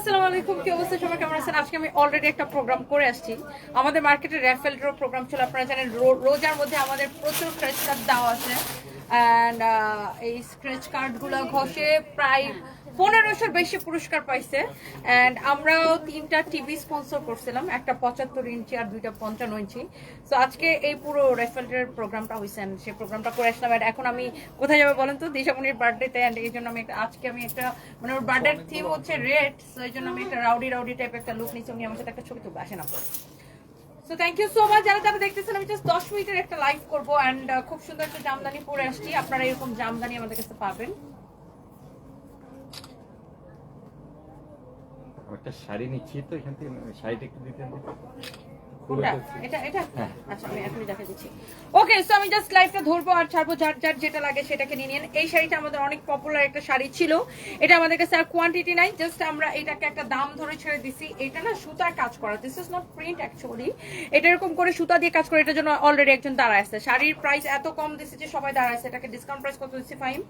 আসসালামু আলাইকুম, কি অবস্থা? সবাই কেমন আছেন? আজকে আমি অলরেডি একটা প্রোগ্রাম করে আসছি। আমাদের মার্কেটে র্যাফেল ড্র প্রোগ্রাম ছিল আপনারা জানেন রোজার মধ্যে আমাদের প্রচুর ক্রেচ কার্ড দেওয়া আছে। অ্যান্ড এই স্ক্রেচ কার্ডগুলো ঘষে প্রায় পনেরোশোর বেশি পুরস্কার পাইছে। অ্যান্ড আমরাও তিনটা টিভি স্পন্সর করছিলাম। একটা পঁচাত্তর ইঞ্চি আর দুইটা পঞ্চান্ন ইঞ্চি। তো আজকে এই পুরো রেফেলের প্রোগ্রামটা হয়েছে সেই প্রোগ্রামটা করে আসলাম। আর এখন আমি কোথায় যাব বলেন তো? দিশামণির বার্থডেতে অ্যান্ড এই জন্য আমি আজকে আমি একটা মানে ওর বার্থডের থিম হচ্ছে রেড সো এই জন্য আমি একটা রাউডি রাউডি টাইপ একটা লুক নিচ্ছি উনি আমার সাথে একটা ছবি তুলবে। আসেন আপনার so thank you so much যারা যারা দেখতেছেন, আমি জাস্ট দশ মিনিটের একটা লাইভ করব। অ্যান্ড খুব সুন্দর একটা জামদানি পরে আসছি। আপনারা এরকম জামদানি আমাদের কাছে পাবেন। একটা শাড়ি নিচ্ছি তো এখান থেকে শাড়িটা একটু দিতে এটা হ্যাঁ। আচ্ছা আমি এখনই ওকে সো আমি জাস্ট লাইভটা ধরবো আর ছাড়বো যার যার যেটা লাগে সেটাকে নিয়ে নিন। এই শাড়িটা আমাদের অনেক পপুলার একটা শাড়ি ছিল। এটা আমাদের কাছে আর কোয়ান্টিটি নাই। জাস্ট আমরা এটাকে একটা দাম ধরে ছেড়ে দিছি। এটা না সুতার কাজ করা। This is not print actually এটা এরকম করে সুতা দিয়ে কাজ করে এটার জন্য অলরেডি একজন দাঁড়ায় আছে। শাড়ির প্রাইস এত কম দিছে যে সবাই দাঁড়ায় এটাকে ডিসকাউন্ট প্রাইস কত দিচ্ছি ফাইন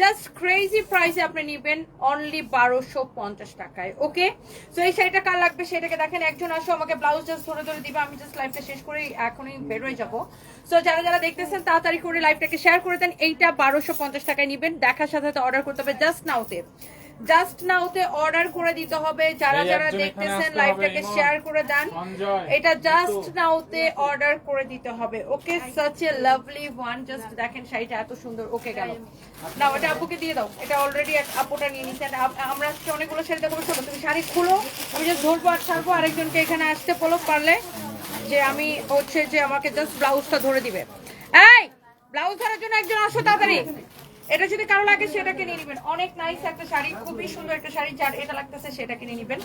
জাস্ট ক্রেজি প্রাইসে আপনি নেবেন অনলি বারোশো পঞ্চাশ টাকায় ওকে তো এই শাড়িটা কার লাগবে সেটাকে দেখেন, একজন আসো, আমাকে ব্লাউজ জাস্ট ধরে ধরে দিবে, আমি জাস্ট লাইফটা শেষ করে এখনই বেরোয় যাব। সো যারা যারা দেখতেছেন, তাড়াতাড়ি করে লাইভটাকে শেয়ার করে দেন, এইটা বারোশো পঞ্চাশ টাকায় নেবেন, দেখার সাথে সাথে অর্ডার করতে হবে জাস্ট নাওতে জাস্ট নাওতে অর্ডার করে দিতে হবে। যারা যারা দেখতেছেন লাইভটাকে শেয়ার করে দেন। এটা জাস্ট নাওতে অর্ডার করে দিতে হবে। Okay such a lovely one just দেখেন শাড়িটা এত সুন্দর। ওকে গেল। না ওটা আপুকে দিয়ে দাও। এটা অলরেডি আপুটা নিয়ে নিচ্ছে And আপ- আমরা আজকে অনেকগুলো শাড়ি দেবো শোনো তুমি শাড়ি খুলো। আমি জাস্ট ধরবো আর ছাড়বো। আরেকজনকে এখানে আসতে বলো পারলে। যে আমি হচ্ছে যে আমাকে জাস্ট ব্লাউজটা ধরে দিবে। এই ব্লাউজ ধরার জন্য একজন আসো তাড়াতাড়ি। এটা যদি কারও লাগে সেটাকে নিয়ে নেবেন। অনেক নাইস একটা শাড়ি, খুবই সুন্দর একটা শাড়ি, যার এটা লাগতেছে সেটাকে নিয়ে নেবেন।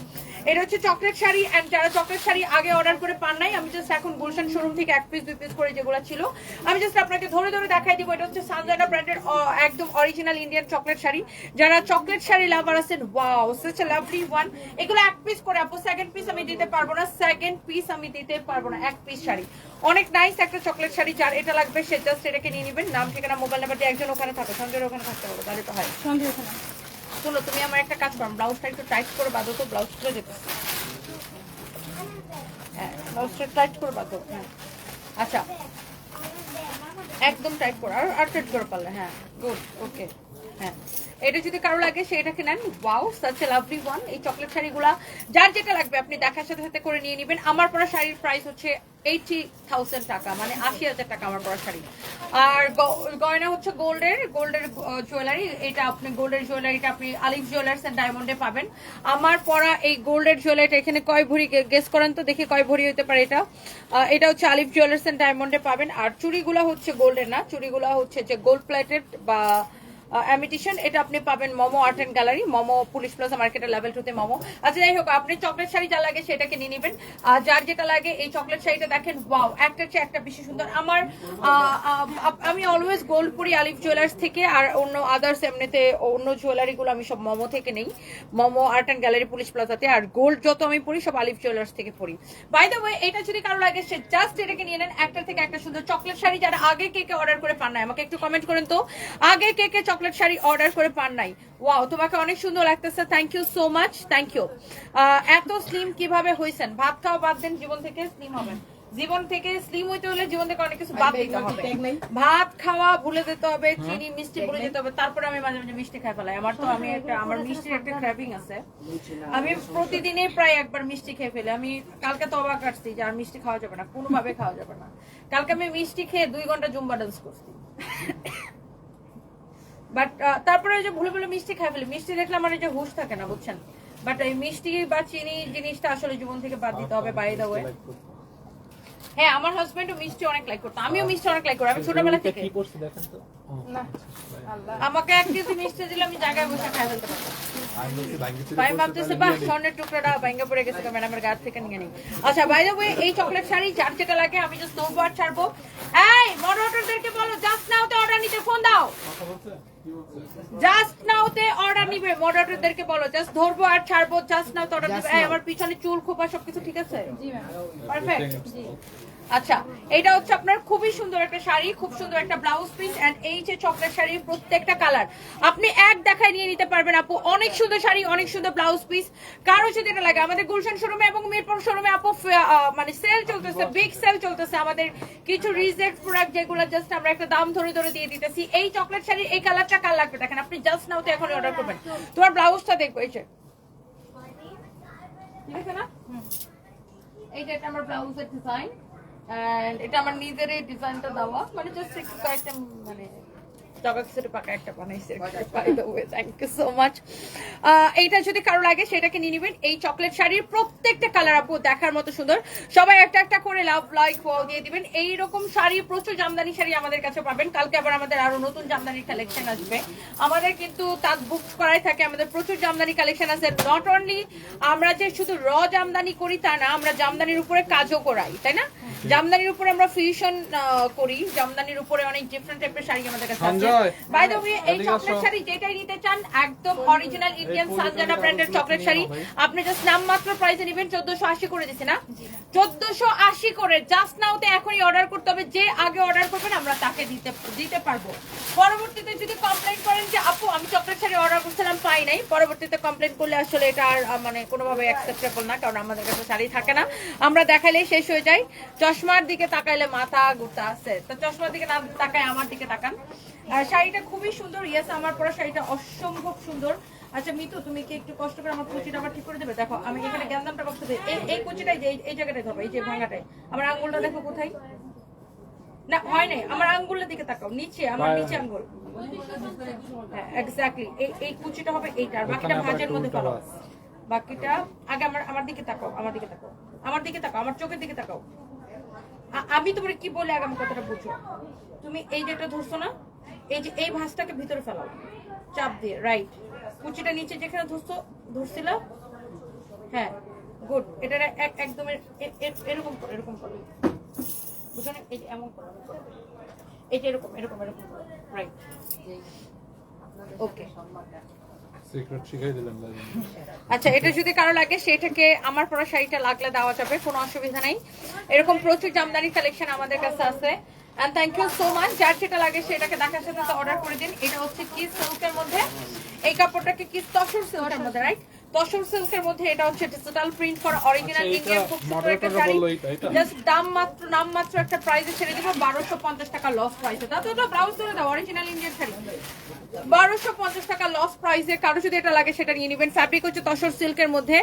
এটা হচ্ছে চকলেট শাড়ি এন্ড যারা চকলেট শাড়ি আগে অর্ডার করে পান নাই, আমি জাস্ট এখন গুলশান শোরুম থেকে এক পিস দুই পিস করে যেগুলো ছিল, আমি জাস্ট আপনাকে ধরে ধরে দেখাই দিব, এটা হচ্ছে সানজানা ব্র্যান্ডের একদম অরিজিনাল ইন্ডিয়ান চকলেট শাড়ি। যারা চকলেট শাড়ি লাভার আছেন wow such a lovely one এগুলো এক পিস করে, আপু সেকেন্ড পিস আমি দিতে পারব না সেকেন্ড পিস আমি দিতে পারব না, এক পিস শাড়ি। অনেক নাইস একটা চকলেট শাড়ি যার এটা লাগবে সে জাস্ট এটাকে নিয়ে নেবেন। নাম ঠিকানা মোবাইল নাম্বার দিয়ে একজন ওখানে থাকো সঞ্জয়ের ওখানে থাকতে পারব তাহলে তো হয়। শোনো তুমি আমার একটা কাজ করো ব্লাউজটা একটু টাইট করে বাঁধো তো ব্লাউজ খুলে যেতে হ্যাঁ ব্লাউজটা টাইট করে বাঁধো হ্যাঁ। আচ্ছা একদম টাইট করো আর আর টাইট করে পারলে হ্যাঁ গুড ওকে হ্যাঁ। এটা যদি কারও লাগে, সেটাকে নেন। Wow such a lovely one এই চকলেট শাড়িগুলা, যার যেটা লাগবে আপনি দেখার সাথে সাথে করে নিয়ে নেবেন। আমার পরা শাড়ির প্রাইস হচ্ছে এইটি থাউজেন্ড টাকা মানে আশি হাজার টাকা আমার পরা শাড়ি। আর গয়না হচ্ছে গোল্ডের গোল্ডের জুয়েলারি এটা আপনি গোল্ডের জুয়েলারিটা আপনি আলিফ জুয়েলার্স এন্ড ডায়মন্ডে পাবেন। আমার পরা এই গোল্ডের জুয়েলারিটা এখানে কয় ভরি গেস করেন তো, দেখি কয় ভরি হতে পারে এটা। এটা হচ্ছে আলিফ জুয়েলার্স এন্ড ডায়মন্ডে পাবেন। আর চুড়িগুলো হচ্ছে গোল্ডের না, চুড়িগুলো হচ্ছে যে গোল্ড প্লেটেড বা অ্যামিটিশন এটা আপনি পাবেন Momo art and gallery Momo police plaza মার্কেটের লেভেল টুতে মোমো। আচ্ছা যাই হোক, আপনি চকলেট শাড়ি যা লাগে সেটাকে নিয়ে নেবেন। আর যার যেটা লাগে এই চকলেট শাড়িটা দেখেন ওয়াও একটা চেয়ে একটা বেশি সুন্দর। আমার আমি অলওয়েজ গোল্ড পরি আলিফ জুয়েলার্স থেকে আর অন্য আদার্স এমনিতে অন্য জুয়েলারিগুলো আমি সব মোমো থেকে নেই। Momo art and gallery police প্লাজাতে আর গোল্ড যত আমি পরি, সব আলিফ জুয়েলার্স থেকে পরি। বাই দ্য ওয়ে এটা যদি কারও লাগে, সে জাস্ট এটাকে নিয়ে নেন, একটা থেকে একটা সুন্দর চকলেট শাড়ি যারা আগে কে কে অর্ডার করে পান নাই, আমাকে একটু কমেন্ট করেন তো। আগে কে কে চকলেট শাড়ি অর্ডার করে পান নাই। ওয়াও তোমাকে অনেক সুন্দর লাগতেছে। Thank you so much thank you এত স্লিম কীভাবে হয়েছেন ভাত খাওয়া বাদ দেন জীবন থেকে স্লিম হবেন। জীবন থেকে স্লিম হইতে হলে জীবন থেকে অনেক কিছু বাদ দিতে হবে। ভাত খাওয়া ভুলে যেতে হবে চিনি মিষ্টি ভুলে যেতে হবে। তারপরে আমি মাঝে মাঝে মিষ্টি খাই ফেলাই। আমার তো আমি একটা আমার মিষ্টির একটা ক্র্যাভিং আছে। আমি প্রতিদিনই প্রায় একবার মিষ্টি খেয়ে ফেলি। আমি কালকে তো অবাক কাটছি যে আর মিষ্টি খাওয়া যাবে না। কোনোভাবে খাওয়া যাবে না। কালকে আমি মিষ্টি খেয়ে দুই ঘণ্টা জুম্বা ডান্স করছি। বাট তারপরে ওই যে ভুলে ভুলে মিষ্টি খাই ফেলি। মিষ্টি দেখলে আমার এই যে হুশ থাকে না বুঝছেন? বাট এই মিষ্টি বা চিনি জিনিসটা আসলে জীবন থেকে বাদ দিতে হবে বাই দা ওয়ে হ্যাঁ আমার হাজবেন্ডও মিষ্টি অনেক লাইক করতো। আমিও মিষ্টি অনেক লাইক করি আমি ছোটবেলা থেকে। কি করছে দেখেন তো? আমাকে এক কেজি মিষ্টি দিলে আমি জায়গায় বসে খাই ফেলতে ভাই ভাবতেছে বাহ স্বর্ণের টুকরাটা ভাঙ্গা পড়ে গেছে ম্যাডামের গাছ থেকে নিয়ে নেই। আচ্ছা বাই দ্য ওয়ে এই চকলেট শাড়ি যার যেটা লাগে আমি জাস্ট নৌবো আর ছাড়বো। এই মডারেটরদেরকে বলো জাস্ট নাওতে অর্ডার নিতে ফোন দাও। জাস্ট নাওতে অর্ডার নিবে মডারেটরদেরকে বলো জাস্ট ধরবো আর ছাড়বো জাস্ট নাওতে অর্ডার নিবে। আমার পিছনে চুল খোপা সবকিছু ঠিক আছে? জি ম্যাম। পারফেক্ট আচ্ছা এটা হচ্ছে আপনার খুবই সুন্দর একটা শাড়ি, খুব সুন্দর একটা ব্লাউজ পিস এন্ড এই যে চকলেট শাড়ির প্রত্যেকটা কালার আপনি এক দেখায় নিয়ে নিতে পারবেন আপু। অনেক সুন্দর শাড়ি, অনেক সুন্দর ব্লাউজ পিস কারও যদি এটা লাগে, আমাদের গুলশান শোরুমে এবং মিরপুর শোরুমে আপু মানে সেল চলতেছে বিগ সেল চলতেছে। আমাদের কিছু রিজেক্ট প্রোডাক্ট যেগুলো জাস্ট আমরা একটা দাম ধরে ধরে দিয়ে দিতেছি। এই চকলেট শাড়ির এই কালারটা কার লাগবে? দেখেন, আপনি জাস্ট নাও তো এখন অর্ডার করবেন। তোমার ব্লাউজটা দেখব, এই যে। ঠিক আছে না? হুম। এই এটা আমার ব্লাউজের ডিজাইন এটা আমার নিজের এই ডিজাইনটা দেওয়া মানে জাস্ট একটু কয়েকটা মানে জগাক্সের পাকা একটা বানাইছে। By the way thank you so much এইটা যদি কারও লাগে সেটাকে নিয়ে নেবেন। এই চকলেট শাড়ির প্রত্যেকটা কালার আপু দেখার মতো সুন্দর। সবাই একটা একটা করে লাভ লাইক ওয়াও দিয়ে দিবেন। এই রকম শাড়ি প্রচুর জামদানি শাড়ি আমাদের কাছে পাবেন। কালকে আবার আমাদের আরও নতুন জামদানির কালেকশন আসবে। আমাদের কিন্তু তার বুক করাই থাকে। আমাদের প্রচুর জামদানি কালেকশন আছে। নট অনলি আমরা যে শুধু র জামদানি করি তা না আমরা জামদানির উপরে কাজও করাই তাই না? জামদানির উপরে আমরা ফিউশন করি। জামদানির উপরে অনেক ডিফারেন্ট টাইপের শাড়ি আমাদের কাছে আছে। বাই দ্য ওয়ে এই চকলেট শাড়ি যেটাই নিতে চান একদম অরিজিনাল ইন্ডিয়ান সানজানা ব্র্যান্ডের চকলেট শাড়ি। আপনি জাস্ট নামমাত্র প্রাইসে নেবেন চোদ্দশো আশি করে দিচ্ছে না? চোদ্দশো আশি করে জাস্ট নাওতে এখনই অর্ডার করতে হবে। যে আগে অর্ডার করবেন আমরা তাকে দিতে দিতে পারব। পরবর্তীতে যদি কমপ্লেন করেন যে আপু আমি চকলেট শাড়ি অর্ডার করছিলাম পাই নাই। পরবর্তীতে কমপ্লেন করলে আসলে এটা আর মানে কোনোভাবে অ্যাকসেপ্টেবল না কারণ আমাদের কাছে শাড়ি থাকে না। আমরা দেখাইলেই শেষ হয়ে যায়। চশমার দিকে তাকাইলে মাথা ঘুরতে আছে। তো চশমার দিকে না তাকায় আমার দিকে তাকান। শাড়িটা খুবই সুন্দর। ইয়েস আমার পরা শাড়িটা অসম্ভব সুন্দর। আচ্ছা মিতু তুমি কি একটু কষ্ট করে আমার কুচিটা আবার ঠিক করে দেবে? দেখো আমি এখানে গ্যান্দামটা কষ্ট দিই এই এই কুচিটাই যে এই- জায়গাটায় ধরো এই যে ভাঙাটায়। আমার আঙ্গুলটা দেখো কোথায়? না হয় নাই। আমার আঙ্গুলের দিকে তাকাও। নিচে আমার নিচে আঙ্গুল। হ্যাঁ এক্স্যাক্টলি এই এই কুচিটা হবে এইটা আর বাকিটা ভাঁজের মধ্যে ফেলো বাকিটা আগে আমার আমার দিকে তাকাও আমার দিকে তাকাও। আমার দিকে তাকাও আমার চোখের দিকে তাকাও। আমি তোমার কি বলে আগামী কথাটা বুঝো তুমি এই যেটা ধরছো না? এই যে এই ভাঁজটাকে ভিতরে ফেলাও। চাপ দিয়ে রাইট কুচিটা নিচে যেখানে ধরছো ধরছিল? হ্যাঁ গুড এটা এক- একদম এরকম এরকম করো। বুঝো না? এই যে এমন করো এই যে এরকম এরকম এরকম রাইট ওকে আচ্ছা এটা যদি কারও লাগে সেটাকে আমার পরা শাড়িটা লাগলে দেওয়া যাবে কোনো অসুবিধা নেই। এরকম প্রচুর জামদানি কালেকশন আমাদের কাছে আছে। And thank you so much যার যেটা লাগে সেটাকে দেখার সাথে অর্ডার করে দিন। এটা হচ্ছে কি সিল্কের মধ্যে। এই কাপড়টাকে কি তসর সিল্কের মধ্যে রাইট তসর সিল্কের মধ্যে এটা হচ্ছে ডিজিটাল প্রিন্ট করা অরিজিনাল ইন্ডিয়ান খুব সুন্দর একটা শাড়ি? জাস্ট দাম মাত্র নাম মাত্র একটা প্রাইসে ছেড়ে দিব বারোশো পঞ্চাশ টাকা লস প্রাইসে তাতে ওটা ব্লাউজ ধরে দাও অরিজিনাল ইন্ডিয়ান শাড়ি। বারোশো পঞ্চাশ টাকা লস প্রাইসে কারও যদি এটা লাগে সেটা নিয়ে নেবেন। ফ্যাব্রিক হচ্ছে তসর সিল্কের মধ্যে।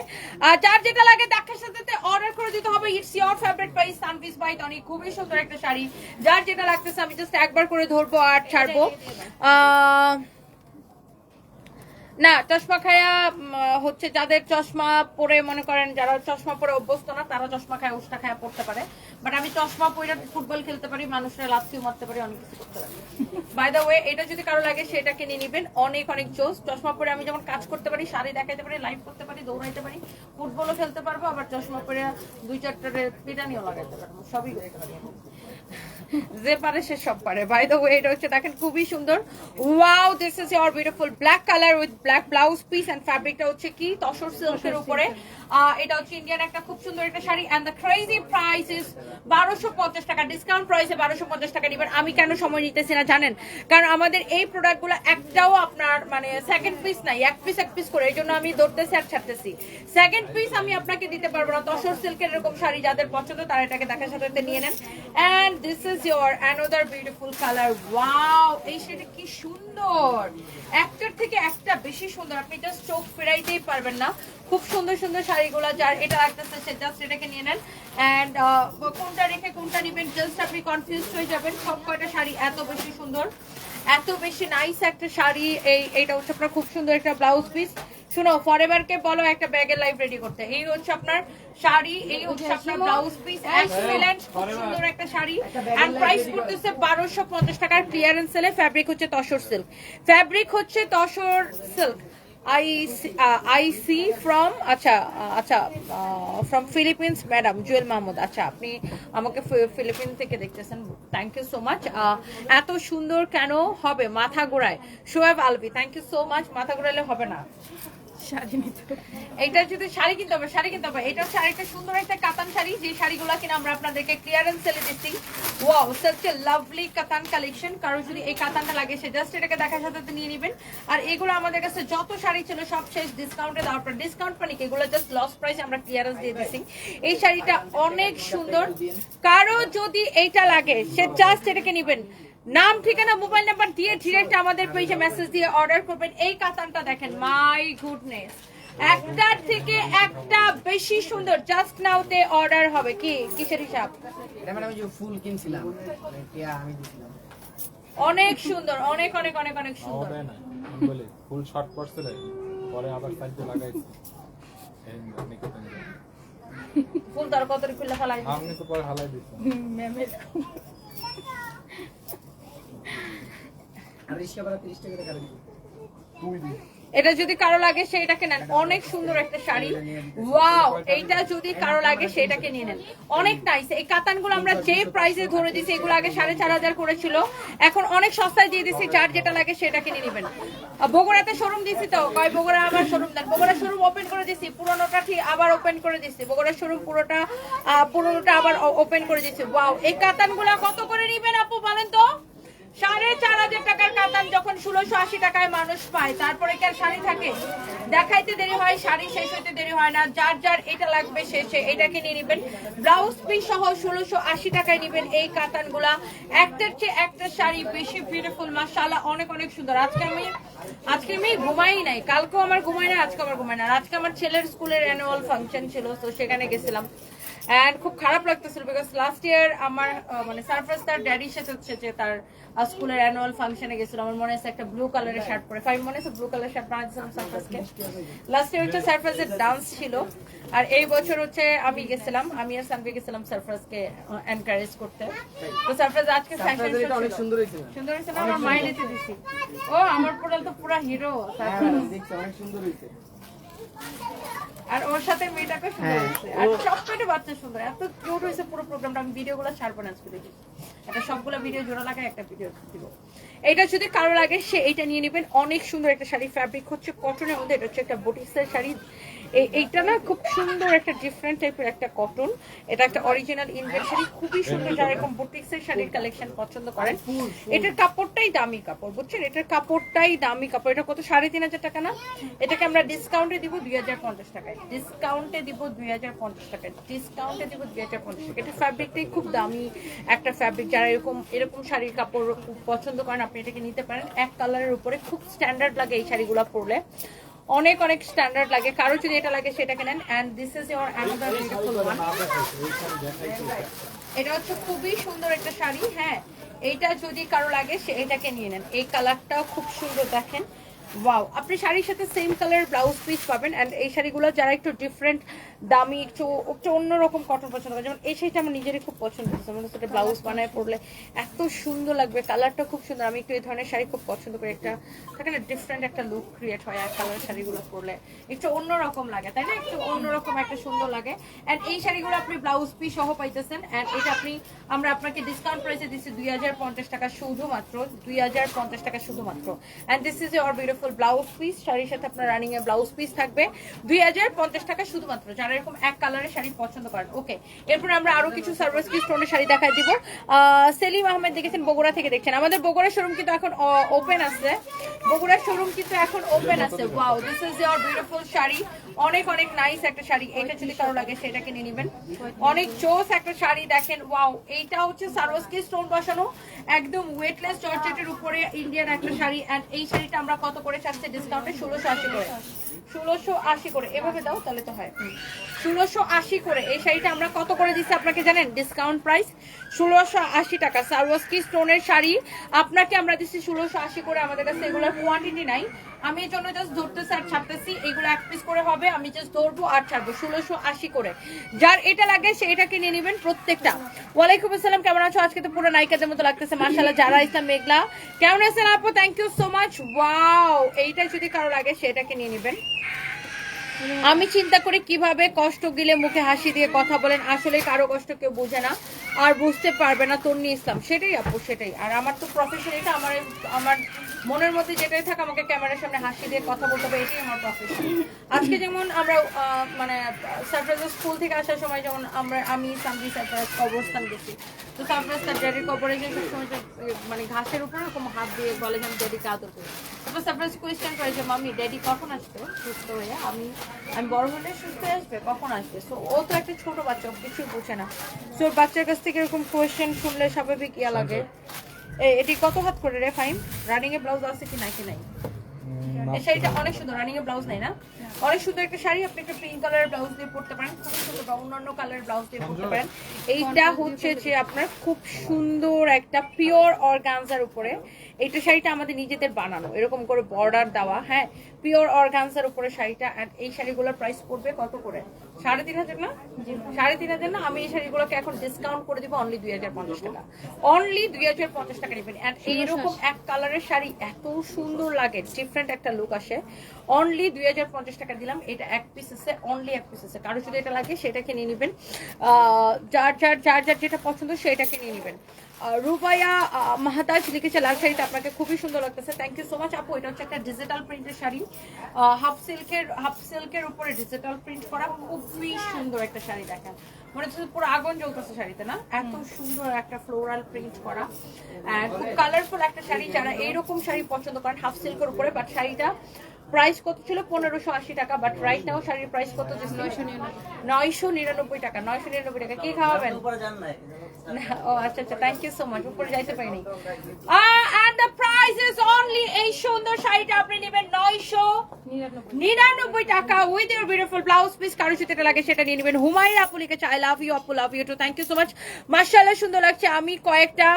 আর যার যেটা লাগে দেখার সাথে অর্ডার করে দিতে হবে। ইটস ইয়োর ফেভারিট প্রাইস সানপিস বাই টনি খুবই সুন্দর একটা শাড়ি। যার যেটা লাগতেছে আমি জাস্ট একবার করে ধরবো আর ছাড়বো। আহ না, চশমা খায়া হচ্ছে যাদের চশমা পরে, মনে করেন যারা চশমা পরে অভ্যস্ত না, তারা চশমা খায়, উষ্টা খায়া পড়তে পারে। বাট আমি চশমা পরে ফুটবল খেলতে পারি, মানুষের লাথিও মারতে পারি, অনেক কিছু করতে পারি। বাই দ্য ওয়ে এটা যদি কারও লাগে, সেটা কিনে নিবেন। অনেক অনেক জোস। চশমা পরে আমি যেমন কাজ করতে পারি, শাড়ি দেখাইতে পারি লাইভ করতে পারি, দৌড়াইতে পারি, ফুটবলও খেলতে পারব, আবার চশমা পরে দুই চারটা পিটানিও লাগাইতে পারব, সবই করতে পারি। যে পারে সে সব পারে। বাই দ্য ওয়ে এটা হচ্ছে দেখেন খুবই সুন্দর। Wow this is your beautiful black colour with black blouse piece and ফ্যাব্রিকটা হচ্ছে কি? তসর সিল্কের উপরে। এটা হচ্ছে ইন্ডিয়ান একটা খুব সুন্দর একটা sari. And the crazy price is বারোশো পঞ্চাশ টাকা। ডিসকাউন্ট প্রাইসে বারোশো পঞ্চাশ টাকা নিবেন। আমি কেন সময় নিতেছি না জানেন? কারণ আমাদের এই প্রোডাক্টগুলো একটাও আপনার মানে সেকেন্ড পিস নাই। এক পিস এক পিস করে। এই জন্য আমি দৌড়তেছি আর ছাড়তেছি। সেকেন্ড পিস আমি আপনাকে দিতে পারব না। তসর সিল্কের এরকম শাড়ি যাদের পছন্দ তারা এটাকে দেখার সাথে সাথে নিয়ে নেন। And this is your another এই কি সুন্দর! একটার থেকে একটা বেশি সুন্দর। আপনি জাস্ট চোখ ফেরাইতেই পারবেন না। খুব সুন্দর সুন্দর শাড়িগুলো যার এটা লাগতেছে, সে জাস্ট এটাকে নিয়ে নেন। অ্যান্ড কোনটা রেখে কোনটা নেবেন জাস্ট আপনি কনফিউজ হয়ে যাবেন। সব কয়টা শাড়ি এত বেশি সুন্দর। এত বেশি নাইস একটা শাড়ি। এই এইটা হচ্ছে আপনার খুব সুন্দর একটা ব্লাউজ পিস শুনো ফরএভারকে বলো একটা ব্যাগের লাইফ রেডি করতে। এই হচ্ছে আপনার শাড়ি এই হচ্ছে আপনার ব্লাউজ পিস এক্সিলেন্ট খুব সুন্দর একটা শাড়ি। এন্ড প্রাইস করতেছে বারোশো পঞ্চাশ টাকার ক্লিয়ারেন্স সেলে ফ্যাব্রিক হচ্ছে তসর সিল্ক ফ্যাব্রিক হচ্ছে Tussar silk I I see from আচ্ছা আচ্ছা from Philippines madam Jewel Mahmud আচ্ছা আপনি আমাকে ফিলিপিন থেকে দেখতেছেন। থ্যাংক ইউ সো মাচ এত সুন্দর কেন হবে মাথা ঘোরায়? Shoaib Albi thank you so much মাথা ঘোরালে হবে না। শাড়ি কিনতে হবে, শাড়ি কিনতে এটা হচ্ছে সুন্দর একটা কাতান শাড়ি, যে কিনা আমরা আপনাদেরকে ক্লিয়ারেন্স দিচ্ছি। লাভলি কাতান কালেকশন কারও যদি এই কাতানটা লাগে, সে জাস্ট এটাকে দেখার সাথে নিয়ে নেবেন। আর এগুলো আমাদের কাছে যত শাড়ি ছিল, সব শেষ ডিসকাউন্টে মানে এগুলো জাস্ট লস আমরা ক্লিয়ারেন্স দিয়ে এই শাড়িটা অনেক সুন্দর। কারও যদি এইটা লাগে, সে জাস্ট এটাকে নেবেন। নাম ঠিকানা মোবাইল নাম্বার দিয়ে ডিরেক্ট আমাদের পেজে মেসেজ দিয়ে অর্ডার করবেন। এই কাতানটা দেখেন মাই গুডনেস একটার থেকে একটা বেশি সুন্দর জাস্ট নাওতে অর্ডার হবে। কি? কিসের হিসাব? এটা মানে আমি যে ফুল কিনছিলাম। আমি দিছিলাম। অনেক সুন্দর অনেক অনেক অনেক অনেক সুন্দর। হবে না আমি বলি ফুল শর্ট পড়ছে রে পরে আবার সাইডে লাগাইছি। ফুল তার কত খুলে ফেলাই আপনি তো পরে হালাই দিচ্ছেন ম্যামের আর রিক্সা ভাড়া তিরিশ টাকা টাকা দিবি এটা যদি কারও লাগে সেটাকে নেন। অনেক সুন্দর একটা শাড়ি। ওয়াও এইটা যদি কারও লাগে সেটাকে নিয়ে নেন। অনেক নাইস এই কাতানগুলো আমরা যে প্রাইসে ধরে দিছি এগুলো আগে সাড়ে চার হাজার করেছিল। এখন অনেক সস্তায় দিয়ে দিছি যার যেটা লাগে সেটাকে নিয়ে নেবেন। বগুড়াতে শোরুম দিছি তো? কয় বগুড়া আবার শোরুম দেন। বগুড়া শোরুম ওপেন করে দিছি পুরোনোটা ঠিক আবার ওপেন করে দিছি। বগুড়া শোরুম পুরোটা আহ, পুরোনোটা আবার ওপেন করে দিছি। ওয়াও এই কাতানগুলো কত করে নিবেন আপু বলেন তো? সাড়ে চার হাজার টাকার কাতান যখন ষোলোশো আশি টাকায় মানুষ পায়, তারপরে কি আর শাড়ি থাকে? দেখাইতে দেরি হয়, শাড়ি শেষ হইতে দেরি হয় না, যার যার এটা লাগবে শেষে এটাকে নিয়ে ব্লাউজ পিস সহ ষোলোশো আশি টাকায় এই একটার চেয়ে একটা শাড়ি বেশি বিউটিফুল অনেক অনেক সুন্দর। আজকে আমি আজকে আমি ঘুমাই নাই, কালকেও আমার ঘুমাই না আজকে আমার ঘুমাই না আজকে আমার ছেলের স্কুলের অ্যানুয়াল ফাংশন ছিল, তো সেখানে গেছিলাম। এন্ড খুব খারাপ লাগতেছিল বিকজ লাস্ট ইয়ার আমার মানে সারপ্রাইজ তার ড্যাডির সাথে হচ্ছে যে তার স্কুলের অ্যানুয়াল ফাংশনে গেছিল। আমার মনে আছে একটা ব্লু কালারের শার্ট পরে। ফাইভ মনে আছে ব্লু কালার শার্ট বানাইছিলাম সারপ্রাইজকে লাস্ট ইয়ার হচ্ছে সারপ্রাইজের ডান্স ছিল। আর এই বছর হচ্ছে আমি গেছিলাম আমি আর সানভি গেছিলাম সারপ্রাইজকে এনকারেজ করতে। তো সারপ্রাইজ আজকে অনেক সুন্দর হয়েছে সুন্দর হয়েছে না আমার এতে দিছি। ও আমার পোড়াল তো পুরা হিরো হ্যাঁ অনেক সুন্দর হয়েছে। আর ওর সাথে মেয়েটাকে সুন্দর হ্যাঁ, হয়েছে। আর সবচেয়ে বাচ্চা সুন্দর। এত কিউট হয়েছে পুরো প্রোগ্রামটা আমি ভিডিওগুলো ছাড়বো না আজকে দেখি। একটা সবগুলো ভিডিও জোড়া লাগায় একটা ভিডিও দিব। এটা যদি কারও লাগে সে এটা নিয়ে নেবেন। অনেক সুন্দর একটা শাড়ি ফ্যাব্রিক হচ্ছে কটনের মধ্যে। এটা হচ্ছে একটা বুটিক্সের শাড়ি। এইটা না খুব সুন্দর একটা ডিফারেন্ট টাইপের একটা কটন এটা একটা অরিজিনাল ইন্ডিয়ান শাড়ি খুবই সুন্দর যারা এরকম বুটিক্সের শাড়ির কালেকশন পছন্দ করেন। এটার কাপড়টাই দামি কাপড়, বুঝছেন? এটার কাপড়টাই দামি কাপড়। এটা কত? সাড়ে তিন হাজার টাকা না? এটাকে আমরা ডিসকাউন্টে দিব দুই হাজার পঞ্চাশ টাকায়। ডিসকাউন্টে দিব দুই হাজার পঞ্চাশ টাকায়। ডিসকাউন্টে দিব দুই হাজার পঞ্চাশ টাকা এটা ফ্যাব্রিকটাই খুব দামি একটা ফ্যাব্রিক যারা এরকম এরকম শাড়ির কাপড় পছন্দ করেন, আপনি এটাকে নিতে পারেন। এক কালারের উপরে খুব স্ট্যান্ডার্ড লাগে এই শাড়িগুলো পরলে। অনেক অনেক স্ট্যান্ডার্ড লাগে। কারও যদি এটা লাগে, সেটাকে নেন। And this is your another beautiful one এটা হচ্ছে খুবই সুন্দর একটা শাড়ি হ্যাঁ। এইটা যদি কারও লাগে, সে এটাকে নিয়ে নেন। এই কালারটাও খুব সুন্দর দেখেন। ওয়াও আপনি শাড়ির সাথে সেম কালার ব্লাউজ পিস পাবেন অ্যান্ড এই শাড়িগুলো যারা একটু ডিফারেন্ট দামি একটু একটু অন্যরকম কটন পছন্দ করে যেমন এই শাড়িটা আমার নিজেরই খুব পছন্দ হচ্ছে মনে হচ্ছে ব্লাউজ বানায় এত সুন্দর লাগবে কালারটা খুব সুন্দর। আমি একটু এই ধরনের শাড়ি খুব পছন্দ করি একটা থাকে না ডিফারেন্ট একটা লুক ক্রিয়েট হয় এক কালার শাড়িগুলো পরলে। একটু অন্যরকম লাগে তাই না? একটু অন্যরকম একটা সুন্দর লাগে। অ্যান্ড এই শাড়িগুলো আপনি ব্লাউজ পিস সহ পাইতেছেন অ্যান্ড এটা আপনি আমরা আপনাকে ডিসকাউন্ট প্রাইসে দিচ্ছি দুই হাজার পঞ্চাশ টাকা শুধুমাত্র দুই হাজার পঞ্চাশ টাকা শুধুমাত্র। And this is your beautiful blouse piece শাড়ির সাথে আপনার রানিং এর ব্লাউজ পিস থাকবে। দুই হাজার পঞ্চাশ টাকা শুধুমাত্র, যারা এরকম এক কালারের শাড়ি পছন্দ করেন। ওকে এরপর আমরা আরও কিছু সার্ভিস পিস টোনের শাড়ি দেখাই দিব। সেলিম আহমেদ দেখেছেন, বগুড়া থেকে দেখছেন। আমাদের বগুড়া শোরুম কিন্তু এখন ওপেন আছে। বগুড়া শোরুম কিন্তু এখন ওপেন আছে। Wow this is your beautiful sari. অনেক অনেক নাইস একটা শাড়ি। এটা যদি কারও লাগে, সেটাকে নিয়ে নেবেন। অনেক জোস একটা শাড়ি দেখেন। ওয়াও এইটা হচ্ছে সারোস্কি স্টোন বসানো। একদম ওয়েটলেস জর্জেটের উপরে ইন্ডিয়ান একটা শাড়ি। এন্ড এই শাড়িটা আমরা কত করে চাচ্ছি ডিসকাউন্টে ষোলোশো আশি করে। ষোলোশো আশি করে। এভাবে দাও তাহলে তো হয়। ষোলোশো আশি করে। এই শাড়িটা আমরা কত করে দিচ্ছি আপনাকে জানেন? ডিসকাউন্ট প্রাইস ষোলোশো আশি টাকা। সারওয়াস্কি স্টোনের শাড়ি। আপনাকে আমরা দিচ্ছি ষোলোশো আশি করে। আমাদের কাছে এগুলোর কোয়ান্টিটি নাই। আমি এর জন্য জাস্ট ধরতেছি আর ছাড়তেছি। এগুলো এক পিস করে হবে। আমি জাস্ট ধরবো আর ছাড়বো। ষোলোশো আশি করে। যার এটা লাগে, সে এটাকে নিয়ে নেবেন প্রত্যেকটা। ওয়ালাইকুম আসসালাম। কেমন আছো? আজকে তো পুরো নায়িকাদের মতো লাগতেছে। মার্শাল্লাহ যারা ইসলাম মেঘলা। কেমন আছেন আপু? Thank you so much wow এইটা যদি কারও লাগে, সেটাকে নিয়ে নেবেন। আমি চিন্তা করি কীভাবে কষ্ট গিলে মুখে হাসি দিয়ে কথা বলেন। আসলে কারও কষ্ট কেউ বোঝে না। আর বুঝতে পারবে না তন্নি ইসলাম। সেটাই আপু সেটাই। আর আমার তো প্রফেশন এটা আমার আমার মনের মধ্যে যেটাই থাকে আমাকে ক্যামেরার সামনে হাসি দিয়ে কথা বলতে হবে এটাই আমার প্রফেশন আজকে যেমন আমরা মানে সারপ্রাইজ স্কুল থেকে আসার সময় যেমন আমরা আমি সামদি সারপ্রাইজ অবস্থান গেছি তো সারপ্রাইজ তার ড্যাডির কপারেশন সবসময় যে, মানে ঘাসের উপর এরকম হাত দিয়ে বলে যে আমি ড্যাডিকে আদর করি। তারপর সারপ্রাইজ কোয়েশ্চেন করে যে মামি ড্যাডি কখন আসবে? সুস্থ হয়ে আমি আমি বড় হলে সুস্থ হয়ে আসবে কখন আসবে? সো ও তো একটা ছোট বাচ্চা কিছুই বুঝে না। সো বাচ্চার কাছ থেকে এরকম কোয়েশ্চেন শুনলে স্বাভাবিক ইয়া লাগে। এ- এটি কত হাত করে রে ফাইন রানিং এ ব্লাউজ আছে কি নাকি নাই? এই শাড়িটা অনেক সুন্দর রানিং এর ব্লাউজ নাই না? অনেক সুন্দর একটা শাড়ি আপনি একটা পিঙ্ক কালারের ব্লাউজ দিয়ে পরতে পারেন খুব সুন্দর বা অন্যান্য কালারের ব্লাউজ দিয়ে পরতে পারেন। এইটা হচ্ছে যে আপনার খুব সুন্দর একটা পিওর অর্গানজার উপরে। এইটা শাড়িটা আমাদের নিজেদের বানানো। এরকম করে বর্ডার দেওয়া হ্যাঁ? পিওর অর্গানজার উপরে শাড়িটা and এই শাড়িগুলোর প্রাইস পড়বে কত করে? সাড়ে তিন হাজার না? সাড়ে তিন হাজার না? আমি এই শাড়িগুলোকে এখন ডিসকাউন্ট করে দিব অনলি দুই হাজার পঞ্চাশ টাকা। অনলি দুই হাজার পঞ্চাশ টাকা নেবেন। And এইরকম এক কালারের শাড়ি এত সুন্দর লাগে ডিফারেন্ট একটা লুক আসে। অনলি দুই হাজার পঞ্চাশ টাকা দিলাম। এটা এক পিস আছে অনলি এক পিস আছে কারও যদি এটা লাগে সেটাকে নিয়ে নেবেন। আহ, যার যার যার যার যেটা পছন্দ সেটাকে নিয়ে নেবেন। রুবাইয়া মাহাতাজ লিখেছে লাল শাড়িটা আপনাকে খুবই সুন্দর লাগতেছে। থ্যাংক ইউ সো মাচ আপু। এটা হচ্ছে একটা ডিজিটাল প্রিন্টের শাড়ি। হাফ সিল্কের হাফ সিল্কের উপরে ডিজিটাল প্রিন্ট করা খুবই সুন্দর একটা শাড়ি দেখেন। মনে হচ্ছে পুরো আগুন জ্বলতেছে শাড়িতে, না? এত সুন্দর একটা ফ্লোরাল প্রিন্ট করা। খুব কালারফুল একটা শাড়ি যারা এইরকম শাড়ি পছন্দ করেন হাফ সিল্কের উপরে বাট শাড়িটা প্রাইস কত ছিল? পনেরোশো আশি টাকা বাট রাইট নাও শাড়ির প্রাইস কত? নয়শো নিরানব্বই টাকা, নয়শো নিরানব্বই টাকা। কি খাওয়াবেন? ও আচ্ছা আচ্ছা মাচ উপরে যাইতে পারিনি। অনলি এই সুন্দর শাড়িটা আপনি নেবেন নয়শো নিরানব্বই টাকা উইথ বিউটিফুল ব্লাউজ পিস কারও লাগে সেটা নিয়ে নেবেন। আই লাভ ইউ আপু love you too thank you so much মার্শাল্লাহ সুন্দর লাগছে। আমি কয়েকটা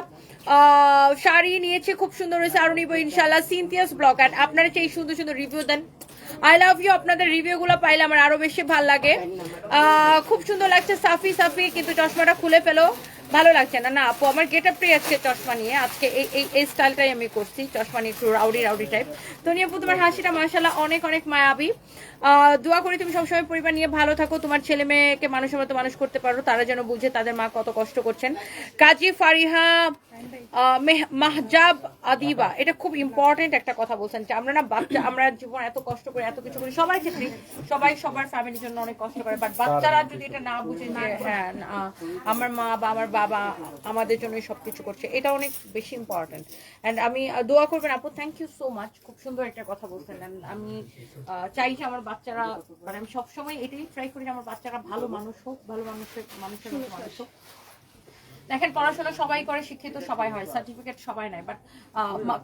শাড়ি নিয়েছি, খুব সুন্দর হয়েছে, আরও নিবো ইনশাল্লাহ সিনথিয়াস ব্লগ অ্যান্ড আপনারা এই সুন্দর সুন্দর রিভিউ দেন। আই লাভ ইউ আপনাদের রিভিউ গুলো পাইলে আমার আরও বেশি ভালো লাগে। খুব সুন্দর লাগছে, সাফি সাফি, কিন্তু চশমাটা খুলে ফেলো। ভালো লাগছে না। না আপু আমার গেট আপটাই আজকে চশমা নিয়ে। আজকে এই এই এই স্টাইলটাই আমি করছি চশমা নিয়ে একটু রাউডি রাউডি টাইপ তো নিয়ে আপু তোমার হাসিটা মাসাল্লাহ অনেক অনেক মায়াবী। আহ, দোয়া করি তুমি সবসময় পরিবার নিয়ে ভালো থাকো। তোমার ছেলে মেয়েকে মানুষের মতো মানুষ করতে পারো তারা যেন বুঝে তাদের মা কত কষ্ট করছেন। কাজী ফারিহা মাহজাব আদিবা, এটা খুব ইম্পর্টেন্ট একটা কথা বলছেন যে আমরা না বাচ্চা, আমরা জীবন এত কষ্ট করে এত কিছু করি। সবার ক্ষেত্রে সবাই সবার ফ্যামিলির জন্য অনেক কষ্ট করে বাট বাচ্চারা যদি এটা না বুঝে যে হ্যাঁ আমার মা বা আমার বাবা আমাদের জন্য সবকিছু করছে, এটা অনেক বেশি ইম্পর্টেন্ট অ্যান্ড আমি দোয়া করবেন আপু থ্যাংক ইউ সো মাচ খুব সুন্দর একটা কথা বলছেন। And আমি চাই যে আমার বাচ্চারা মানে আমি সবসময় এটাই ট্রাই করি যে আমার বাচ্চারা ভালো মানুষ হোক, ভালো মানুষের মানুষের মানুষ হোক। দেখেন, পড়াশোনা সবাই করে, শিক্ষিত সবাই হয় সার্টিফিকেট সবাই নাই বাট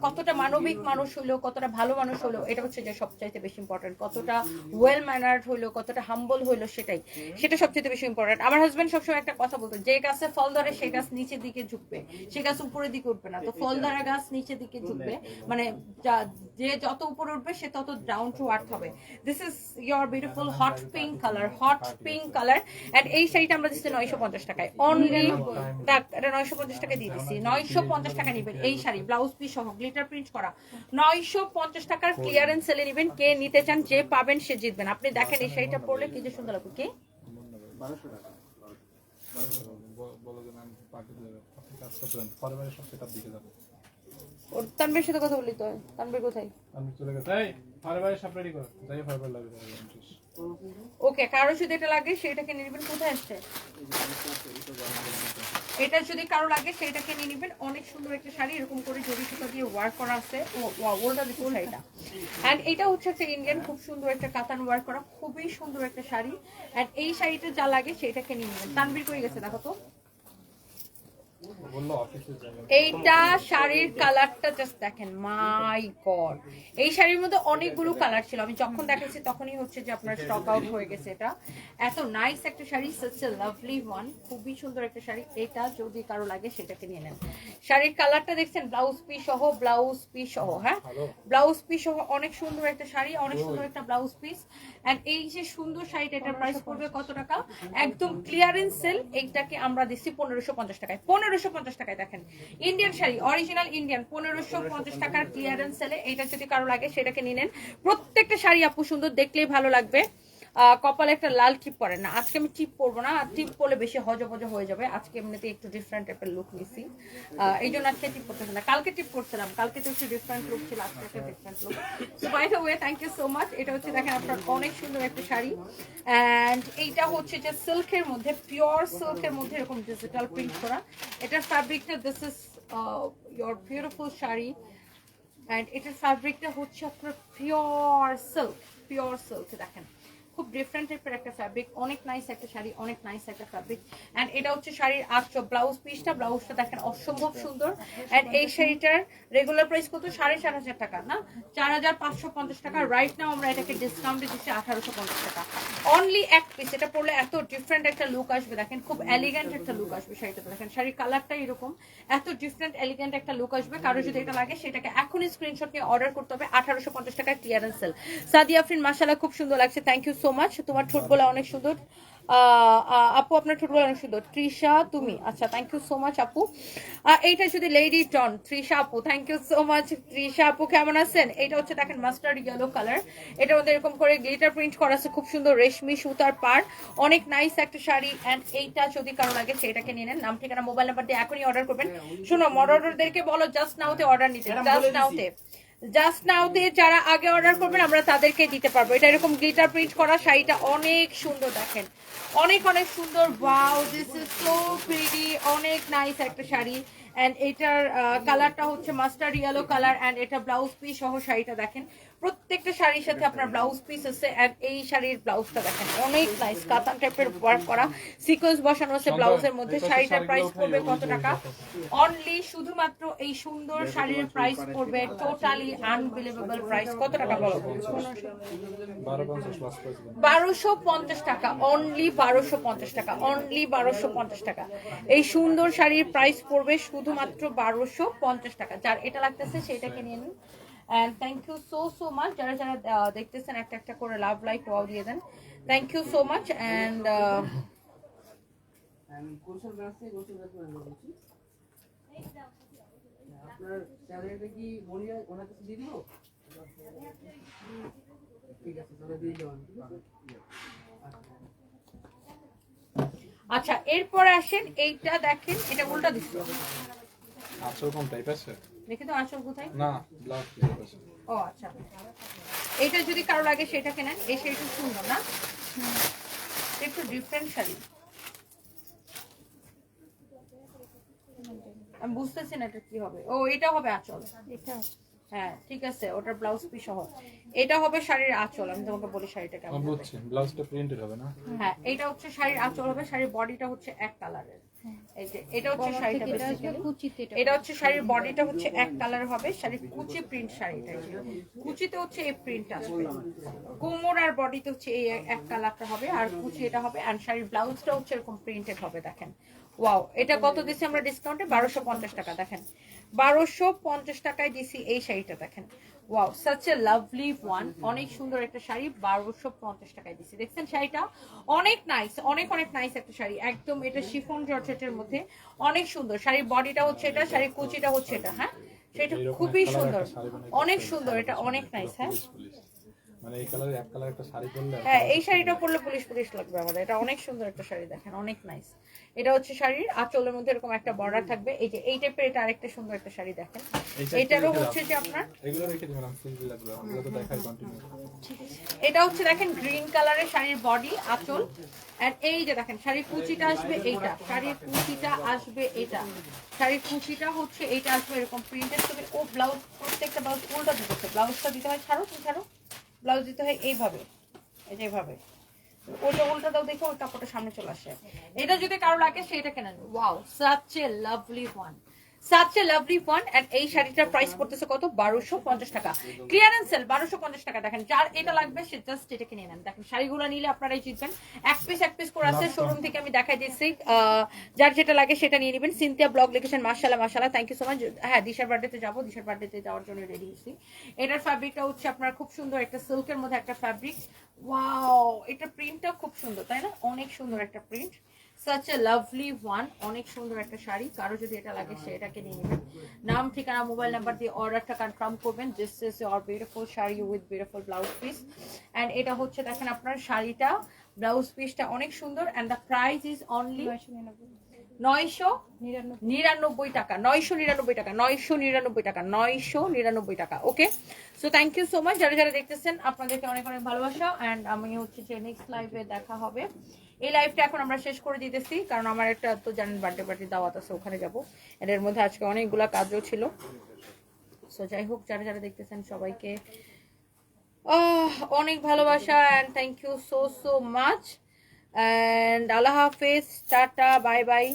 কতটা মানবিক মানুষ হইল কতটা ভালো মানুষ হলো এটা হচ্ছে যে সবচাইতে বেশি ইম্পর্টেন্ট কতটা ওয়েল ম্যানার্ড হইল কতটা হাম্বল হইল সেটাই। সেটা সবচেয়ে বেশি ইম্পর্টেন্ট আমার হাজবেন্ড সবসময় একটা কথা বলতো, যে গাছে ফল ধরে সেই গাছ নিচের দিকে ঝুঁকবে। সে গাছ উপরের দিকে উঠবে না। তো ফল ধরা গাছ নিচের দিকে ঝুঁকবে। মানে যা- যত উপরে উঠবে, সে তত ডাউন টু আর্থ হবে। This is your beautiful hot pink colour hot pink colour and এই শাড়িটা আমরা দিচ্ছি নয়শো পঞ্চাশ টাকায়। অনলি এটা নয়শো পঞ্চাশ টাকা দিয়ে টাকা নিবেন এই শাড়ি ব্লাউজ পিস সহ গ্লিটার প্রিন্ট করা। নয়শো পঞ্চাশ টাকার ক্লিয়ারেন্স সেলে নিবেন, কে নিতে চান, যে পাবেন, সে জিতবেন। আপনি দেখেন এই শাড়িটা পরলে কি যে সুন্দর লাগবে, কি? ওর সাথে কথা বলি তো তানবীর কোথায়? আমি চলে গেছি। রেডি করো। যাই পরের বার লাগবে ওকে, কারও যদি এটা লাগে সেটাকে নিয়ে নেবেন। কোথায় আসছে? এটা যদি কারও লাগে সেটাকে নিয়ে নেবেন। অনেক সুন্দর একটা শাড়ি, এরকম করে জড়ি সুতো দিয়ে ওয়ার্ক করা আছে। ওটা দেখুন এটা। অ্যান্ড এটা হচ্ছে একটা ইন্ডিয়ান খুব সুন্দর একটা কাতান ওয়ার্ক করা, খুবই সুন্দর একটা শাড়ি। অ্যান্ড এই শাড়িটা যা লাগে সেটাকে নিয়ে নেবেন। তানবির করে গেছে, দেখো তো? এইটা শাড়ির কালারটা জাস্ট দেখেন মাই গড এই শাড়ির মধ্যে অনেকগুলো কালার ছিল। আমি যখন দেখেছি তখনই হচ্ছে যে আপনার স্টক আউট হয়ে গেছে এটা। এত নাইস একটা sari such a lovely one খুবই সুন্দর একটা শাড়ি। এটা যদি কারও লাগে সেটাকে নিয়ে নেন। শাড়ির কালারটা দেখছেন ব্লাউজ পিস সহ ব্লাউজ পিস সহ হ্যাঁ? ব্লাউজ পিস সহ অনেক সুন্দর একটা শাড়ি অনেক সুন্দর একটা ব্লাউজ পিস এন্ড এই যে সুন্দর শাড়িটা এটার প্রাইস পড়বে কত টাকা? একদম ক্লিয়ারেন্স সেল এইটাকে আমরা দিচ্ছি পনেরোশো পঞ্চাশ টাকায়। পনেরোশো পঞ্চাশ টাকায় দেখেন। ইন্ডিয়ান শাড়ি অরিজিনাল ইন্ডিয়ান পনেরোশো পঞ্চাশ টাকার ক্লিয়ারেন্স সেলে এইটা যদি কারও লাগে সেটাকে নিয়ে নেন। প্রত্যেকটা শাড়ি আপু সুন্দর দেখলেই ভালো লাগবে। কপালে একটা লাল টিপ পরেন না, আজকে আমি টিপ পরবো না। টিপ পরলে বেশি হজবজ হয়ে যাবে। আজকে এমনিতে একটু ডিফারেন্ট টাইপের লুক নিছি। এই জন্য আজকে টিপ করতেছি না। কালকে টিপ করছিলাম কালকে তো একটু ডিফারেন্ট লুক ছিল, আজকে একটা different look so by the way thank you so much এটা হচ্ছে দেখেন আপনার অনেক সুন্দর একটা শাড়ি। অ্যান্ড এইটা হচ্ছে যে সিল্কের মধ্যে পিওর সিল্কের মধ্যে এরকম ডিজিটাল প্রিন্ট করা। এটার ফ্যাব্রিকটা this is your beautiful sari. And এটার ফ্যাব্রিকটা হচ্ছে আপনার পিওর সিল্ক পিওর সিল্ক দেখেন। খুব ডিফারেন্ট টাইপের একটা ফ্যাব্রিক অনেক নাইস একটা শাড়ি, অনেক নাইস একটা ফ্যাব্রিক অ্যান্ড এটা হচ্ছে শাড়ির আচ্ছ ব্লাউজ পিসটা ব্লাউজটা দেখেন অসম্ভব সুন্দর। অ্যান্ড এই শাড়িটার রেগুলার প্রাইস কত? সাড়ে চার হাজার টাকা, না? চার হাজার পাঁচশো পঞ্চাশ টাকা। রাইট নাও আমরা এটাকে ডিসকাউন্টে দিচ্ছি আঠারোশো পঞ্চাশ টাকা। অনলি এক পিস এটা পরলে এত ডিফারেন্ট একটা লুক আসবে। দেখেন, খুব এলিগেন্ট একটা লুক আসবে শাড়িটাতে দেখেন, শাড়ির কালারটা এরকম। এত ডিফারেন্ট এলিগেন্ট একটা লুক আসবে। কারও যদি এটা লাগে, সেটাকে এখনই স্ক্রিনশট নিয়ে অর্ডার করতে হবে আঠারোশো পঞ্চাশ টাকা ক্লিয়ারেন্স সেল সাদিয়া আফরিন মাসালা খুব সুন্দর লাগছে। থ্যাংক ইউ সো মাচ তোমার ঠোঁট বলা অনেক সুন্দর। আপু আপনার ঠোঁট বলা অনেক সুন্দর। তৃষা তুমি? আচ্ছা থ্যাংক ইউ সো মাচ আপু। এইটা যদি লেডি টন তৃষা আপু। Thank you so much Trisha আপু। কেমন আছেন? এটা হচ্ছে দেখেন মাস্টার্ড ইয়েলো কালার এটার মধ্যে এরকম করে গ্লিটার প্রিন্ট করা আছে। খুব সুন্দর রেশমি সুতার পার অনেক নাইস একটা শাড়ি। এন্ড এইটা যদি কারও লাগে সেটাকে নিয়ে নেন। নাম ঠিকানা মোবাইল নাম্বার দিয়ে এখনই অর্ডার করবেন। শোনো মডারদেরকে বলো জাস্ট নাওতে অর্ডার নিতে। জাস্ট নাওতে জাস্ট নাও নাওতে যারা আগে অর্ডার করবেন, আমরা তাদেরকে দিতে পারব। এটা এরকম গ্লিটার প্রিন্ট করা, শাড়িটা অনেক সুন্দর দেখেন। অনেক অনেক সুন্দর। Wow this is so pretty অনেক নাইস একটা শাড়ি। এন্ড এটার কালারটা হচ্ছে মাস্টার ইয়েলো কালার এন্ড এটা ব্লাউজ পিস সহ শাড়িটা দেখেন। প্রত্যেকটা শাড়ির সাথে আপনার ব্লাউজ পিস আছে এন্ড এই শাড়ির ব্লাউজটা দেখেন অনেক নাইস কাতান টাইপের ওয়ার্ক করা সিকোয়েন্স বসানো আছে ব্লাউজের মধ্যে শাড়িটার প্রাইস পড়বে কত টাকা? অনলি শুধুমাত্র এই সুন্দর শাড়ির প্রাইস পড়বে টোটালি আনবিলিভেবল প্রাইস কত টাকা বলো? বারোশো পঞ্চাশ টাকা অনলি বারোশো পঞ্চাশ টাকা অনলি বারোশো পঞ্চাশ টাকা। এই সুন্দর শাড়ির প্রাইস পড়বে শুধুমাত্র বারোশো পঞ্চাশ টাকা। যার এটা লাগতেছে সেটাকে নিয়ে নিন। And thank you so so much যারা যারা দেখতেছেন একটা একটা করে লাভ লাইক ওয়াও দিয়ে দেন। Thank you so much and আপনার স্যালারিটা কি মনিয়া ওনার কাছে দিয়ে দিব? ঠিক আছে তাহলে দিয়ে দেওয়ান আচ্ছা এরপরে আসেন এইটা দেখেন এটা উল্টা দিচ্ছিল আটশো কোন টাইপ আছে? দেখে তো আসল কোথায়? না ব্লাউজ ও আচ্ছা। এটা যদি কারও লাগে সেটা কেনেন এই শাড়িটা সুন্দর না? একটু ডিফারেন্ট শাড়ি। আমি বুঝতেছি না এটা কি হবে। ও এটা হবে আঁচল। এটা। হ্যাঁ ঠিক আছে ওটার ব্লাউজ পিস সহ। এটা হবে শাড়ির আঁচল। আমি তোমাকে বলি শাড়িটা কেমন হবে। বুঝছি ব্লাউজটা প্রিন্টেড হবে না? হ্যাঁ এটা হচ্ছে শাড়ির আঁচল হবে। শাড়ির বডিটা হচ্ছে এক কালারের এটা হচ্ছে শাড়িটা এটা শাড়ির বডিটা হচ্ছে এক কালার হবে শাড়ির কুচি প্রিন্ট শাড়িটা এই কুচিতে হচ্ছে এই প্রিন্ট আসবে। কোমর আর বডিতে হচ্ছে এই এক কালারটা হবে আর কুচি এটা হবে আর শাড়ির ব্লাউজটা হচ্ছে এরকম প্রিন্টেড হবে দেখেন। ওয়াও এটা কত দিছি আমরা ডিসকাউন্টে বারোশো পঞ্চাশ টাকা দেখেন। বারোশো পঞ্চাশ টাকায় দিছি এই শাড়িটা দেখেন। Wow such a lovely one অনেক সুন্দর একটা শাড়ি বারোশো পঞ্চাশ টাকায় দিচ্ছে দেখছেন শাড়িটা? অনেক নাইস অনেক অনেক নাইস একটা শাড়ি। একদম এটা শিফন জর্জেটের মধ্যে অনেক সুন্দর। শাড়ির বডিটা হচ্ছে এটা শাড়ির কুচিটা হচ্ছে এটা হ্যাঁ? সেটা খুবই সুন্দর। অনেক সুন্দর এটা অনেক নাইস হ্যাঁ। মানে এই কালারে এক কালার একটা শাড়ি পরলে হ্যাঁ এই শাড়িটা পরলে পুলিশ পুলিশ লাগবে আমাদের। এটা অনেক সুন্দর একটা শাড়ি দেখেন অনেক নাইস এটা হচ্ছে শাড়ির আঁচলের মধ্যে এরকম একটা বর্ডার থাকবে। এই যে এই টাইপের এটা আরেকটা সুন্দর একটা শাড়ি দেখেন। এটারও হচ্ছে যে আপনার এগুলো রেখে দিবেন আমি লাগবে এগুলো তো দেখাই কন্টিনিউ এটা হচ্ছে দেখেন গ্রিন কালারের শাড়ির বডি আঁচল। আর এই যে দেখেন শাড়ির কুচিটা আসবে এইটা। শাড়ির কুচিটা আসবে এটা শাড়ির কুচিটা হচ্ছে এইটা আসবে এরকম প্রিন্টেড তুমি ও ব্লাউজ প্রত্যেকটা ব্লাউজ উল্টা দিতেছে ব্লাউজটা দিতে হয় ছাড়ো তুমি ছাড়ো। ব্লাউজ দিতে হয় এইভাবে। এইভাবে। ওটা উল্টা দাও দেখো ওই কাপড়টা সামনে চলে আসে। এটা যদি কারও লাগে সেটা কেনেন wow such a lovely one such a lovely one and এই শাড়িটার প্রাইস পড়তেছে কত? বারোশো পঞ্চাশ টাকা। ক্লিয়ারেন্স সেল বারোশো পঞ্চাশ টাকা। দেখেন যার এটা লাগবে সে জাস্ট এটা কিনে নেন। দেখেন শাড়িগুলো নিলে আপনারাই জিতবেন। এক পিস এক পিস করে আছে। শোরুম থেকে আমি দেখাই দিচ্ছি। যার যেটা লাগে সেটা নিয়ে নেবেন। সিনথিয়া ব্লগ লিখেছেন মার্শাল্লাহ মার্শাল্লাহ থ্যাংক ইউ সো মাচ হ্যাঁ দিশার বার্থডেতে যাব। দিশার বার্থডেতে যাওয়ার জন্য রেডি হয়েছি এটার ফ্যাব্রিকটা হচ্ছে আপনার খুব সুন্দর একটা সিল্কের মধ্যে একটা ফ্যাব্রিক ওয়াও এটা প্রিন্টটা খুব সুন্দর তাই না? অনেক সুন্দর একটা print such a lovely one অনেক সুন্দর একটা শাড়ি। কারও যদি এটা লাগে, সে এটাকে নিয়ে নেবেন নাম, ঠিকানা মোবাইল নাম্বার দিয়ে অর্ডারটা কনফার্ম করবেন। This is your beautiful sari with beautiful blouse piece and এটা হচ্ছে, দেখেন আপনার শাড়িটা ব্লাউজ পিসটা অনেক সুন্দর। And the price is only নয়শো নিরানব্বই টাকা। নয়শো নিরানব্বই টাকা, নয়শো নিরানব্বই টাকা, নয়শো নিরানব্বই টাকা। Okay thank you so much যারা যারা দেখতেছেন, আপনাদেরকে অনেক অনেক ভালোবাসা। অ্যান্ড আমি হচ্ছে যে নেক্সট দেখা হবে। এই লাইভটা এখন আমরা শেষ করে দিতেছি, কারণ আমার একটা তো জানেন বার্থডে পার্টি দাওয়াত আছে, ওখানে যাব। এর মধ্যে আজকে অনেকগুলা কাজও ছিল। সো যাই হোক, যারা যারা দেখতেছেন সবাইকে অনেক ভালোবাসা and thank you so so much and আল্লাহ হাফিজ, টাটা বাই বাই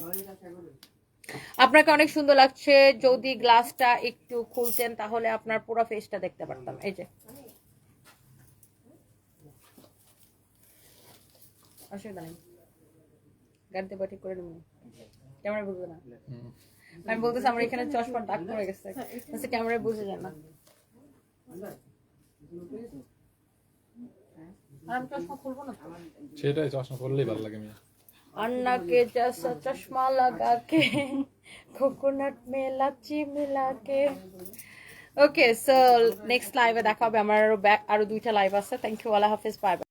আপনাকে অনেক সুন্দর লাগছে, যদি গ্লাসটা একটু খুলতেন, তাহলে আপনার পুরো ফেসটা দেখতে পারতাম। এই যে। অসুবিধা নেই গাড়িতে বা ঠিক করে নেব ক্যামেরা বুঝবে না আমি বলতেছি আমার এখানে চশমার দাগ পড়ে গেছে ক্যামেরায় বুঝে যায় না আর আমি চশমা খুলবো না তো। সেটাই চশমা করলেই ভালো লাগে মিয়া अन्ना के जैसा चश्मा लगा के कोकोनट में लाची मिला के ওকে সো নেক্সট লাইভে দেখা হবে আমার আরো ব্যাক আরো দুইটা লাইভ আছে thank you Allah Hafiz by